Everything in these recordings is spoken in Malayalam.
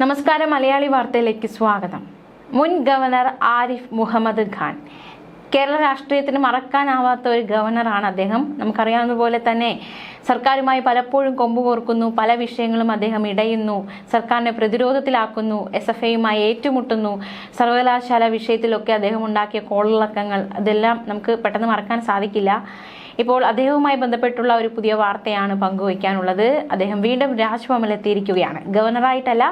നമസ്കാരം മലയാളി വാർത്തയിലേക്ക് സ്വാഗതം. മുൻ ഗവർണർ ആരിഫ് മുഹമ്മദ് ഖാൻ. കേരള രാഷ്ട്രീയത്തിന് മറക്കാനാവാത്ത ഒരു ഗവർണറാണ് അദ്ദേഹം. നമുക്കറിയാവുന്ന പോലെ തന്നെ സർക്കാരുമായി പലപ്പോഴും കൊമ്പ് കോർക്കുന്നു പല വിഷയങ്ങളും അദ്ദേഹം ഇടയുന്നു സർക്കാരിനെ പ്രതിരോധത്തിലാക്കുന്നു എസ് എഫ് ഐയുമായി ഏറ്റുമുട്ടുന്നു സർവകലാശാല വിഷയത്തിലൊക്കെ അദ്ദേഹം ഉണ്ടാക്കിയ കോളിളക്കങ്ങൾ അതെല്ലാം നമുക്ക് പെട്ടെന്ന് മറക്കാൻ സാധിക്കില്ല. ഇപ്പോൾ അദ്ദേഹവുമായി ബന്ധപ്പെട്ടുള്ള ഒരു പുതിയ വാർത്തയാണ് പങ്കുവയ്ക്കാനുള്ളത്. അദ്ദേഹം വീണ്ടും രാജ്ഭവനിൽ എത്തിയിരിക്കുകയാണ് ഗവർണറായിട്ടല്ല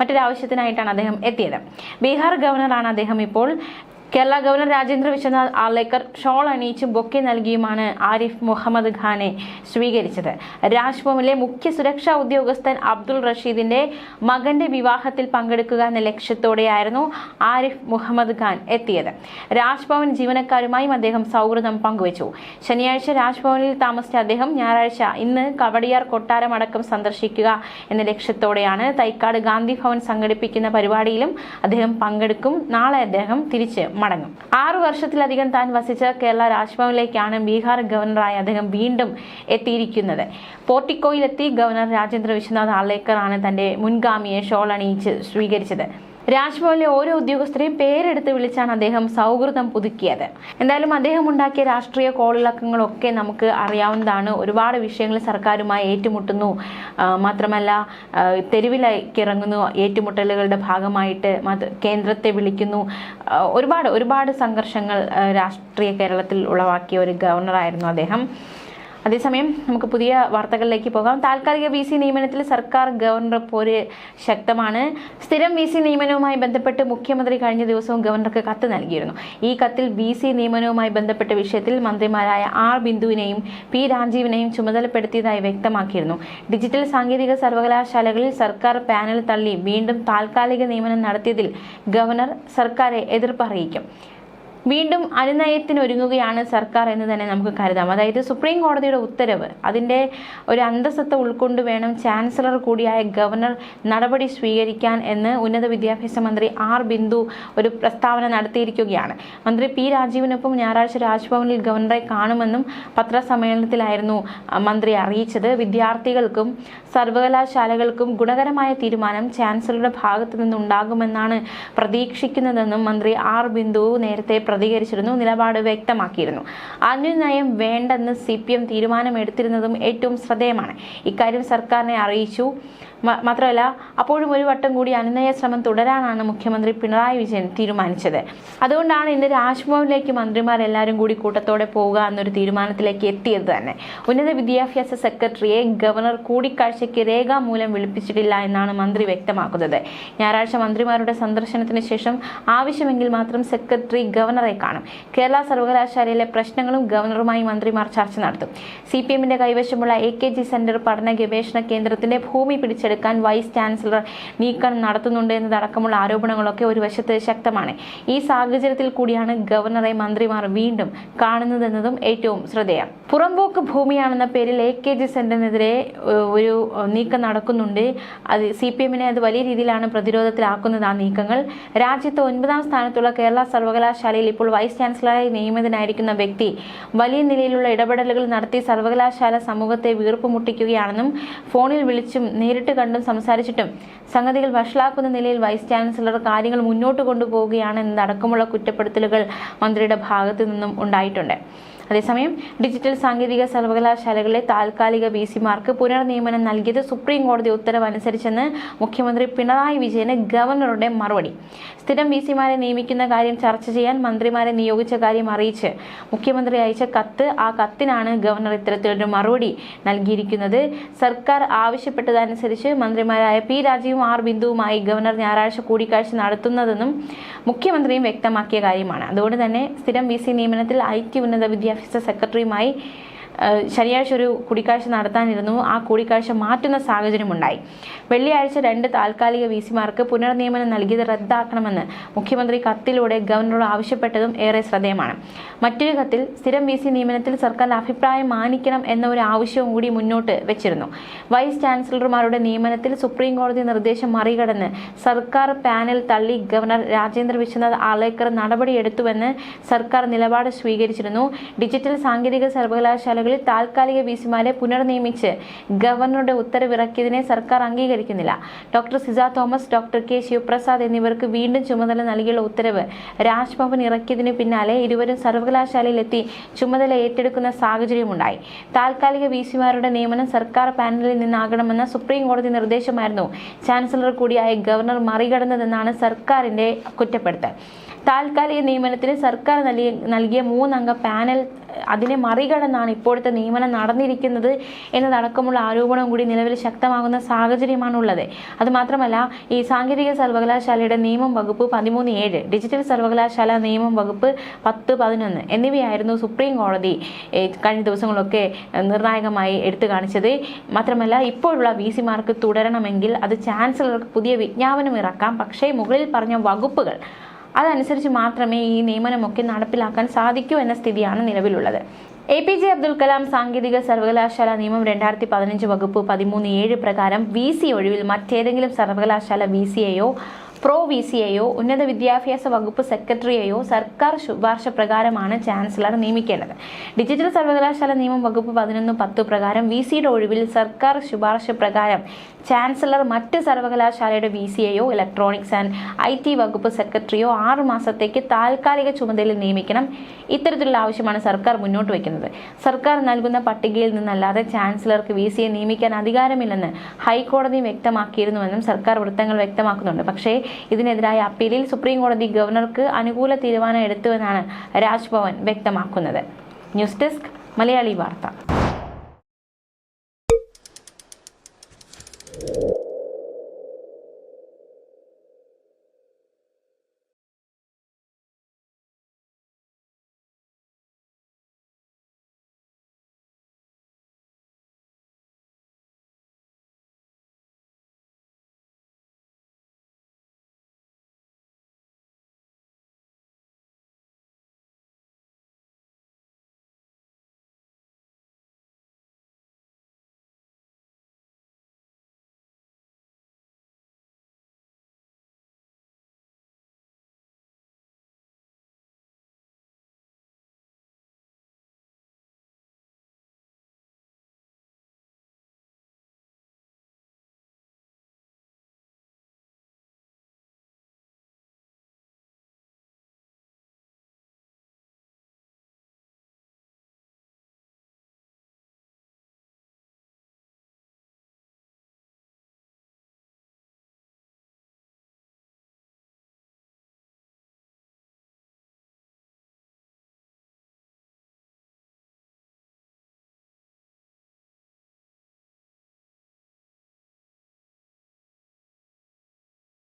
മറ്റൊരാവശ്യത്തിനായിട്ടാണ് അദ്ദേഹം എത്തിയത്. ബീഹാർ ഗവർണറാണ് അദ്ദേഹം ഇപ്പോൾ കേരള ഗവർണർ രാജേന്ദ്ര വിശ്വനാഥ് ആർലേക്കർ ഷോൾ അണിയിച്ചും ബൊക്കെ നൽകിയുമാണ് ആരിഫ് മുഹമ്മദ് ഖാനെ സ്വീകരിച്ചത്. രാജ്ഭവനിലെ മുഖ്യ സുരക്ഷാ ഉദ്യോഗസ്ഥൻ അബ്ദുൾ റഷീദിന്റെ മകന്റെ വിവാഹത്തിൽ പങ്കെടുക്കുക എന്ന ലക്ഷ്യത്തോടെയായിരുന്നു ആരിഫ് മുഹമ്മദ് ഖാൻ എത്തിയത്. രാജ്ഭവൻ ജീവനക്കാരുമായും അദ്ദേഹം സൗഹൃദം പങ്കുവച്ചു. ശനിയാഴ്ച രാജ്ഭവനിൽ താമസിച്ച അദ്ദേഹം ഞായറാഴ്ച ഇന്ന് കവടിയാർ കൊട്ടാരമടക്കം സന്ദർശിക്കുക എന്ന ലക്ഷ്യത്തോടെയാണ് തൈക്കാട് ഗാന്ധി ഭവൻ സംഘടിപ്പിക്കുന്ന പരിപാടിയിലും അദ്ദേഹം പങ്കെടുക്കും. നാളെ അദ്ദേഹം തിരിച്ച് മടങ്ങും. ആറു വർഷത്തിലധികം താൻ വസിച്ച കേരള രാജ്ഭവനിലേക്കാണ് ബീഹാർ ഗവർണറായി അദ്ദേഹം വീണ്ടും എത്തിയിരിക്കുന്നത്. പോർട്ടിക്കോയിലെത്തി ഗവർണർ രാജേന്ദ്ര വിശ്വനാഥ് ആർലേക്കറാണ് തന്റെ മുൻഗാമിയെ ഷോൾ അണിയിച്ച് സ്വീകരിച്ചത്. രാജ്ഭവനിലെ ഓരോ ഉദ്യോഗസ്ഥരെയും പേരെടുത്ത് വിളിച്ചാണ് അദ്ദേഹം സൗഹൃദം പുതുക്കിയത്. എന്തായാലും അദ്ദേഹം ഉണ്ടാക്കിയ രാഷ്ട്രീയ കോളിളക്കങ്ങളൊക്കെ നമുക്ക് അറിയാവുന്നതാണ്. ഒരുപാട് വിഷയങ്ങൾ സർക്കാരുമായി ഏറ്റുമുട്ടുന്നു. മാത്രമല്ല തെരുവിലേക്ക് ഇറങ്ങുന്നു. ഏറ്റുമുട്ടലുകളുടെ ഭാഗമായിട്ട് കേന്ദ്രത്തെ വിളിക്കുന്നു. ഒരുപാട് ഒരുപാട് സംഘർഷങ്ങൾ രാഷ്ട്രീയ കേരളത്തിൽ ഉളവാക്കിയ ഒരു ഗവർണറായിരുന്നു അദ്ദേഹം. അതേസമയം നമുക്ക് പുതിയ വാർത്തകളിലേക്ക് പോകാം. താൽക്കാലിക വി സി നിയമനത്തിൽ സർക്കാർ ഗവർണർ പോര് ശക്തമാണ്. സ്ഥിരം വി സി നിയമനവുമായി ബന്ധപ്പെട്ട് മുഖ്യമന്ത്രി കഴിഞ്ഞ ദിവസവും ഗവർണർക്ക് കത്ത് നൽകിയിരുന്നു. ഈ കത്തിൽ വി സി നിയമനവുമായി ബന്ധപ്പെട്ട വിഷയത്തിൽ മന്ത്രിമാരായ ആർ ബിന്ദുവിനെയും പി രാജീവിനെയും ചുമതലപ്പെടുത്തിയതായി വ്യക്തമാക്കിയിരുന്നു. ഡിജിറ്റൽ സാങ്കേതിക സർവകലാശാലകളിൽ സർക്കാർ പാനൽ തള്ളി വീണ്ടും താൽക്കാലിക നിയമനം നടത്തിയതിൽ ഗവർണർ സർക്കാരെ എതിർപ്പ് അറിയിക്കും. വീണ്ടും അനുനയത്തിനൊരുങ്ങുകയാണ് സർക്കാർ എന്ന് തന്നെ നമുക്ക് കരുതാം. അതായത് സുപ്രീം കോടതിയുടെ ഉത്തരവ് അതിന്റെ ഒരു അന്തസ്സത്ത് ഉൾക്കൊണ്ട് വേണം ചാൻസലർ കൂടിയായ ഗവർണർ നടപടി സ്വീകരിക്കാൻ എന്ന് ഉന്നത വിദ്യാഭ്യാസ മന്ത്രി ആർ ബിന്ദു ഒരു പ്രസ്താവന നടത്തിയിരിക്കുകയാണ്. മന്ത്രി പി രാജീവിനൊപ്പം ഞായറാഴ്ച രാജ്ഭവനിൽ ഗവർണറെ കാണുമെന്നും പത്രസമ്മേളനത്തിലായിരുന്നു മന്ത്രി അറിയിച്ചത്. വിദ്യാർത്ഥികൾക്കും സർവകലാശാലകൾക്കും ഗുണകരമായ തീരുമാനം ചാൻസലറുടെ ഭാഗത്തു നിന്നുണ്ടാകുമെന്നാണ് പ്രതീക്ഷിക്കുന്നതെന്നും മന്ത്രി ആർ ബിന്ദു നേരത്തെ പ്രതികരിച്ചിരുന്നു നിലപാട് വ്യക്തമാക്കിയിരുന്നു. അനുനയം വേണ്ടെന്ന് സി പി എം തീരുമാനമെടുത്തിരുന്നതും ഏറ്റവും ശ്രദ്ധേയമാണ്. ഇക്കാര്യം സർക്കാരിനെ അറിയിച്ചു. മാത്രമല്ല അപ്പോഴും ഒരു വട്ടം കൂടി അനുനയ ശ്രമം തുടരാനാണ് മുഖ്യമന്ത്രി പിണറായി വിജയൻ തീരുമാനിച്ചത്. അതുകൊണ്ടാണ് ഇന്ന് രാജ്ഭവനിലേക്ക് മന്ത്രിമാരെല്ലാവരും കൂടി കൂട്ടത്തോടെ പോവുക എന്നൊരു തീരുമാനത്തിലേക്ക് എത്തിയത് തന്നെ. ഉന്നത വിദ്യാഭ്യാസ സെക്രട്ടറിയെ ഗവർണർ കൂടിക്കാഴ്ചയ്ക്ക് രേഖാമൂലം വിളിപ്പിച്ചിട്ടില്ല എന്നാണ് മന്ത്രി വ്യക്തമാക്കുന്നത്. ഞായറാഴ്ച മന്ത്രിമാരുടെ സന്ദർശനത്തിന് ശേഷം ആവശ്യമെങ്കിൽ മാത്രം സെക്രട്ടറി ഗവർണറെ കാണും. കേരള സർവകലാശാലയിലെ പ്രശ്നങ്ങളും ഗവർണറുമായി മന്ത്രിമാർ ചർച്ച നടത്തും. സി പി എമ്മിന്റെ കൈവശമുള്ള എ കെ ജി സെന്റർ പഠന ഗവേഷണ കേന്ദ്രത്തിന്റെ ഭൂമി പിടിച്ചെടുക്കാൻ വൈസ് ചാൻസലർ നീക്കം നടത്തുന്നുണ്ട് എന്നതടക്കമുള്ള ആരോപണങ്ങളൊക്കെ ഒരു വശത്ത് ശക്തമാണ്. ഈ സാഹചര്യത്തിൽ കൂടിയാണ് ഗവർണറെ മന്ത്രിമാർ വീണ്ടും കാണുന്നതെന്നതും ഏറ്റവും ശ്രദ്ധേയം. പുറമ്പോക്ക് ഭൂമിയാണെന്ന പേരിൽ എ കെ ജി സെന്ററിനെതിരെ ഒരു നീക്കം നടക്കുന്നുണ്ട്. അത് സി പി എമ്മിനെ അത് വലിയ രീതിയിലാണ് പ്രതിരോധത്തിലാക്കുന്നത് ആ നീക്കങ്ങൾ. രാജ്യത്ത് ഒൻപതാം സ്ഥാനത്തുള്ള കേരള സർവകലാശാലയിൽ ഇപ്പോൾ വൈസ് ചാൻസലറായി നിയമിതനായിരിക്കുന്ന വ്യക്തി വലിയ നിലയിലുള്ള ഇടപെടലുകൾ നടത്തി സർവകലാശാല സമൂഹത്തെ വീർപ്പ് മുട്ടിക്കുകയാണെന്നും ഫോണിൽ വിളിച്ചും നേരിട്ട് കണ്ടും സംസാരിച്ചിട്ടും സംഗതികൾ വഷളാക്കുന്ന നിലയിൽ വൈസ് ചാൻസലർ കാര്യങ്ങൾ മുന്നോട്ട് കൊണ്ടുപോവുകയാണ് എന്നതടക്കമുള്ള കുറ്റപ്പെടുത്തലുകൾ മന്ത്രിയുടെ ഭാഗത്തു നിന്നും ഉണ്ടായിട്ടുണ്ട്. അതേസമയം ഡിജിറ്റൽ സാങ്കേതിക സർവകലാശാലകളിലെ താൽക്കാലിക വി സിമാർക്ക് പുനർനിയമനം നൽകിയത് സുപ്രീം കോടതി ഉത്തരവ് അനുസരിച്ചെന്ന് മുഖ്യമന്ത്രി പിണറായി വിജയന് ഗവർണറുടെ മറുപടി. സ്ഥിരം വി സിമാരെ നിയമിക്കുന്ന കാര്യം ചർച്ച ചെയ്യാൻ മന്ത്രിമാരെ നിയോഗിച്ച കാര്യം അറിയിച്ച് മുഖ്യമന്ത്രി അയച്ച കത്ത് ആ കത്തിനാണ് ഗവർണർ ഇത്തരത്തിലൊരു മറുപടി നൽകിയിരിക്കുന്നത്. സർക്കാർ ആവശ്യപ്പെട്ടതനുസരിച്ച് മന്ത്രിമാരായ പി രാജീവും ആർ ബിന്ദുവുമായി ഗവർണർ ഞായറാഴ്ച കൂടിക്കാഴ്ച നടത്തുന്നതെന്നും മുഖ്യമന്ത്രിയും വ്യക്തമാക്കിയ കാര്യമാണ്. അതുകൊണ്ട് തന്നെ സ്ഥിരം വി സി നിയമനത്തിൽ ഐ ടി ഉന്നത വിദ്യാഭ്യാസ സെക്രട്ടറിയുമായി ഏഹ്, ശനിയാഴ്ച ഒരു കൂടിക്കാഴ്ച നടത്താനിരുന്നു. ആ കൂടിക്കാഴ്ച മാറ്റുന്ന സാഹചര്യമുണ്ടായി. വെള്ളിയാഴ്ച രണ്ട് താൽക്കാലിക വി സിമാർക്ക് പുനർനിയമനം നൽകിയത് റദ്ദാക്കണമെന്ന് മുഖ്യമന്ത്രി കത്തിലൂടെ ഗവർണറോട് ആവശ്യപ്പെട്ടതും ഏറെ ശ്രദ്ധേയമാണ്. മറ്റൊരു കത്തിൽ സ്ഥിരം വി നിയമനത്തിൽ സർക്കാർ അഭിപ്രായം മാനിക്കണം എന്ന ഒരു ആവശ്യവും കൂടി മുന്നോട്ട് വെച്ചിരുന്നു. വൈസ് ചാൻസലർമാരുടെ നിയമനത്തിൽ സുപ്രീം കോടതി നിർദ്ദേശം മറികടന്ന് സർക്കാർ പാനൽ തള്ളി ഗവർണർ രാജേന്ദ്ര വിശ്വനാഥ് ആലേക്കർ നടപടിയെടുത്തുവെന്ന് സർക്കാർ നിലപാട് സ്വീകരിച്ചിരുന്നു. ഡിജിറ്റൽ സാങ്കേതിക സർവകലാശാലകളിൽ ഒഴിവിൽ താൽക്കാലിക വിസിമാരെ പുനർനിയമിച്ച് ഗവർണറുടെ ഉത്തരവിറക്കിയതിനെ സർക്കാർ അംഗീകരിക്കുന്നില്ല. Doctor Sija Thomas doctor K Sivaprasad എന്നിവർക്ക് വീണ്ടും ചുമതല നൽകിയുള്ള ഉത്തരവ് രാജ്ഭവൻ ഇറക്കിയതിനു പിന്നാലെ ഇരുവരും സർവകലാശാലയിലെത്തി ചുമതല ഏറ്റെടുക്കുന്ന സാഹചര്യമുണ്ടായി. താൽക്കാലിക വിസിമാരുടെ നിയമനം സർക്കാർ പാനലിൽ നിന്നാകണമെന്ന സുപ്രീം കോടതി നിർദ്ദേശമായിരുന്നു. ചാൻസലർ കൂടിയായ ഗവർണർ മറികടന്നതെന്നാണ് സർക്കാരിന്റെ കുറ്റപ്പെടുത്തൽ. താൽക്കാലിക നിയമനത്തിന് സർക്കാർ നൽകിയ മൂന്നംഗ പാനൽ അതിനെ മറികടന്നാണ് ഇപ്പോഴത്തെ നിയമനം നടന്നിരിക്കുന്നത് എന്നതടക്കമുള്ള ആരോപണം കൂടി നിലവിൽ ശക്തമാകുന്ന സാഹചര്യമാണുള്ളത്. അതുമാത്രമല്ല ഈ സാങ്കേതിക സർവകലാശാലയുടെ നിയമം വകുപ്പ് പതിമൂന്ന് ഏഴ് ഡിജിറ്റൽ സർവകലാശാല നിയമം വകുപ്പ് പത്ത് പതിനൊന്ന് എന്നിവയായിരുന്നു സുപ്രീം കോടതി കഴിഞ്ഞ ദിവസങ്ങളൊക്കെ നിർണായകമായി എടുത്തു കാണിച്ചത്. മാത്രമല്ല ഇപ്പോഴുള്ള വി സിമാർക്ക് തുടരണമെങ്കിൽ അത് ചാൻസലർക്ക് പുതിയ വിജ്ഞാപനം ഇറക്കാം. പക്ഷേ മുകളിൽ പറഞ്ഞ വകുപ്പുകൾ അതനുസരിച്ച് മാത്രമേ ഈ നിയമനമൊക്കെ നടപ്പിലാക്കാൻ സാധിക്കൂ എന്ന സ്ഥിതിയാണ് നിലവിലുള്ളത്. A P J Abdul Kalam സാങ്കേതിക സർവകലാശാല നിയമം രണ്ടായിരത്തി പതിനഞ്ച് വകുപ്പ് പതിമൂന്ന് ഏഴ് പ്രകാരം വി സി ഒഴിവിൽ മറ്റേതെങ്കിലും സർവകലാശാല വി സിയെയോ പ്രോ വി സിയെയോ ഉന്നത വിദ്യാഭ്യാസ വകുപ്പ് സെക്രട്ടറിയെയോ സർക്കാർ ശുപാർശ പ്രകാരമാണ് ചാൻസലർ നിയമിക്കേണ്ടത്. ഡിജിറ്റൽ സർവകലാശാല നിയമം വകുപ്പ് പതിനൊന്ന് പത്ത് പ്രകാരം വി സിയുടെ ഒഴിവിൽ സർക്കാർ ശുപാർശ പ്രകാരം ചാൻസലർ മറ്റ് സർവകലാശാലയുടെ വി സിയെയോ ഇലക്ട്രോണിക്സ് ആൻഡ് ഐ ടി വകുപ്പ് സെക്രട്ടറിയോ ആറു മാസത്തേക്ക് താൽക്കാലിക ചുമതലയിൽ നിയമിക്കണം. ഇത്തരത്തിലുള്ള ആവശ്യമാണ് സർക്കാർ മുന്നോട്ട് വയ്ക്കുന്നത്. സർക്കാർ നൽകുന്ന പട്ടികയിൽ നിന്നല്ലാതെ ചാൻസലർക്ക് വി സിയെ നിയമിക്കാൻ അധികാരമില്ലെന്ന് ഹൈക്കോടതി വ്യക്തമാക്കിയിരുന്നുവെന്നും സർക്കാർ വൃത്തങ്ങൾ വ്യക്തമാക്കുന്നുണ്ട്. പക്ഷേ ഇതിനെതിരായ അപ്പീലിൽ സുപ്രീം കോടതി ഗവർണർക്ക് അനുകൂല തീരുമാനം എടുത്തുവെന്നാണ് രാജ്ഭവൻ വ്യക്തമാക്കുന്നത്. ന്യൂസ് ഡെസ്ക് മലയാളി വാർത്ത.